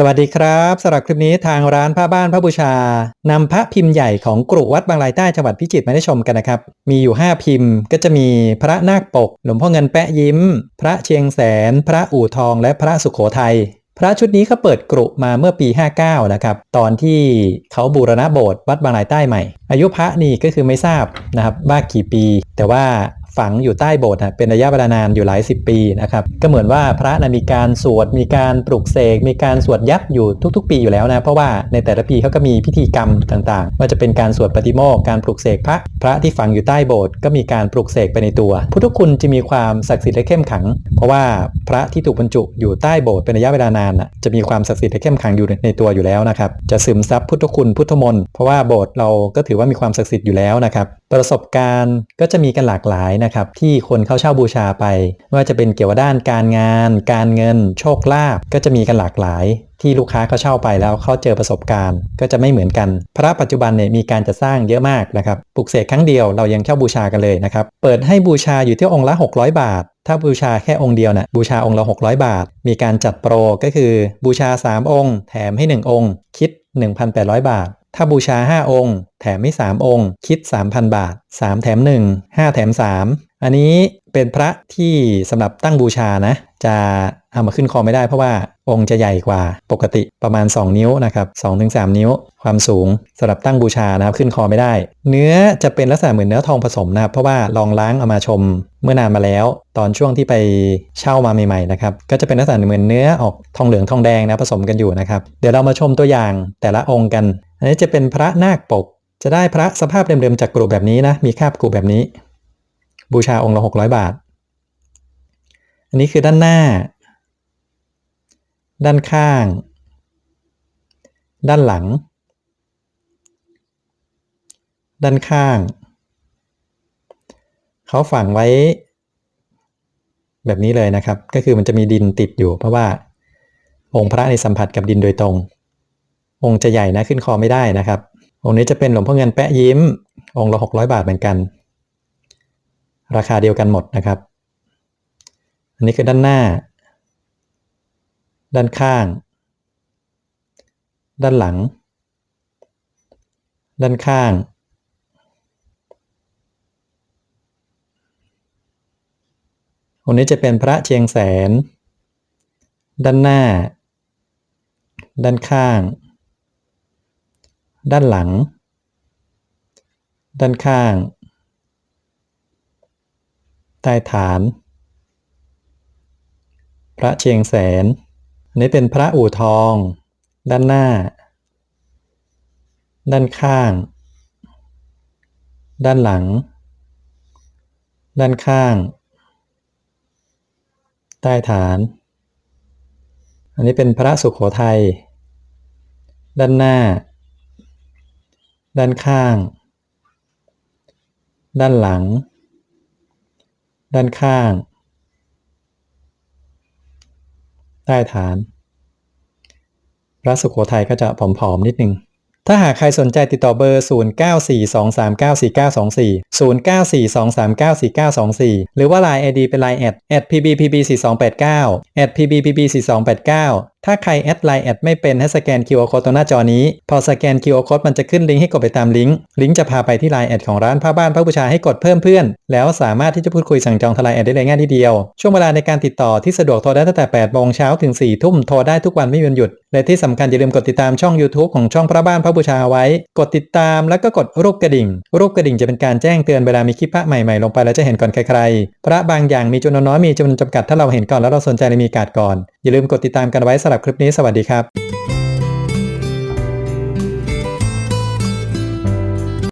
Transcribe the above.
สวัสดีครับสำหรับคลิปนี้ทางร้านผ้าบ้านพระบูชานำพระพิมพ์ใหญ่ของกรุวัดบางรายใต้จังหวัดพิจิตรมาได้ชมกันนะครับ มีอยู่ 5 พิมพ์ก็จะมีพระนาคปก หลวงพ่อเงินแปะยิ้ม พระเชียงแสน พระอู่ทอง และพระสุขโขทัยพระชุดนี้เขาเปิดกรุมาเมื่อปี 59 นะครับ ตอนที่เขาบูรณะโบสถ์วัดบางรายใต้ใหม่ อายุพระนี่ก็คือไม่ทราบนะครับว่ากี่ปี แต่ว่า ฝังอยู่ใต้โบสถ์เป็นระยะเวลานานอยู่หลายสิบปีนะครับก็เหมือนว่าพระนะมีการสวดมีการปลุกเสกมีการสวดยับอยู่ทุก ๆ ปีอยู่แล้วนะเพราะว่าในแต่ละปีเขาก็มีพิธีกรรมต่างๆ ว่าจะเป็นการสวดปฏิโมกข์การปลุกเสกพระ พระที่ฝังอยู่ใต้โบสถ์ก็มีการปลุกเสกไปในตัว พุทธคุณจะมีความศักดิ์สิทธิ์และเข้มขัง เพราะว่าพระที่ถูกบรรจุอยู่ใต้โบสถ์เป็นระยะเวลานานจะมีความศักดิ์สิทธิ์และเข้มขังอยู่ในตัวอยู่แล้วนะครับจะซึมซับพุทธคุณพุทธมนต์เพราะว่าโบสถ์เราก็ถือว่ามีความศักดิ์สิทธิ์อยู่แล้วนะครับประสบการณ์ก็จะมีกันหลากหลายนะครับที่คนเข้าเช่าบูชาไปไม่ว่าจะเป็นเกี่ยวกับด้านการงาน การเงิน โชคลาภก็จะมีกันหลากหลาย ที่ลูกค้าเขาเช่าไปแล้วเขาเจอประสบการณ์ ก็จะไม่เหมือนกัน พระปัจจุบันเนี่ยมีการจะสร้างเยอะมากนะครับปลุกเสกครั้งเดียวเรายังเช่าบูชากันเลยนะครับเปิดให้บูชาอยู่ที่องค์ละ 600 บาทถ้าบูชาแค่องค์เดียวนะ่ะบูชาองค์ละ 600 บาท มีการจัดโปรก็คือบูชา 3 องค์ แถมให้ 1 องค์ คิด 1,800 บาท ถ้าบูชา 5 องค์ แถมให้3องค์ คิด 3,000 บาท 3 แถม 1 5 แถม 3 อันนี้เป็นพระที่สำหรับตั้งบูชานะ จะเอามาขึ้นคอไม่ได้เพราะว่าองค์จะใหญ่กว่าปกติประมาณ 2 นิ้วนะครับ2-3 นิ้ว ความสูงสำหรับตั้งบูชานะครับขึ้นคอไม่ได้ เนื้อจะเป็นลักษณะเหมือนเนื้อทองผสมนะครับเพราะว่าลองล้างเอามาชมเมื่อนานมาแล้ว ตอนช่วงที่ไปเช่ามาใหม่ๆนะครับก็จะเป็นลักษณะเหมือนเนื้อออกทองเหลืองทองแดงนะผสมกันอยู่นะครับเดี๋ยวเรามาชมตัวอย่างแต่ละองค์กัน อันนี้จะเป็นพระนาคปก จะได้พระสภาพเดิมๆจากกรุแบบนี้นะ มีคาบกรุแบบนี้ บูชาองค์ละ600บาท อันนี้คือด้านหน้า ด้านข้าง ด้านหลัง ด้านข้าง เขาฝังไว้ แบบนี้เลยนะครับ ก็คือมันจะมีดินติดอยู่เพราะว่าองค์พระในสัมผัสกับดินโดยตรง องค์จะใหญ่นะขึ้นคอไม่ได้นะครับ องค์นี้จะเป็นหลวงพ่อเงินแปะยิ้ม องค์ละ600บาทเหมือนกัน ราคาเดียวกันหมดนะครับ อันนี้คือด้านหน้า ด้านข้าง ด้านหลัง ด้านข้าง องค์นี้จะเป็นพระเชียงแสน ด้านหน้า ด้านข้าง ด้านหลัง ด้านข้าง ใต้ฐาน พระเชียงแสน อันนี้เป็นพระอู่ทอง ด้านหน้า ด้านข้าง ด้านหลัง ด้านข้าง ใต้ฐาน อันนี้เป็นพระสุขโขทัย ด้านหน้า ด้านข้าง ด้านหลัง ด้านข้าง ใต้ฐาน พระสุขโขทัยก็จะผอมๆนิดนึงถ้าหากใครสนใจติดต่อเบอร์ 0942394924 0942394924 หรือว่า Line ID เป็น Line แอด pbpb4289 แอด pbpb4289 ถ้าใครแอดไลน์แอดไม่เป็นให้สแกน QR Code ตรงหน้าจอนี้ พอสแกน QR Code มันจะขึ้นลิงก์ให้กดไปตามลิงก์ ลิงก์จะพาไปที่ไลน์แอดของร้านผ้าบ้านพระบูชาให้กดเพิ่มเพื่อน แล้วสามารถที่จะพูดคุยสั่งจองทลายแอดได้เลยง่ายทีเดียว ช่วงเวลาในการติดต่อที่สะดวกโทรได้ตั้งแต่8โมงเช้าถึง4ทุ่มโทรได้ทุกวันไม่มีวันหยุด และที่สำคัญอย่าลืมกดติดตามช่อง YouTube ของช่องพระบ้านพระบูชาไว้ กดติดตามแล้วก็กดรูปกระดิ่ง รูปกระดิ่งจะเป็นการแจ้งเตือนเวลามีคลิปพระใหม่ๆลงไปแล้วจะเห็นก่อนใครๆพระบางอย่างมีจำนวนน้อยมีจำนวนจำกัดถ้าเราเห็นก่อนแล้วเราสนใจในมีการก่อนอย่าลืมกดติดตามกันไว้สำหรับคลิปนี้สวัสดีครับ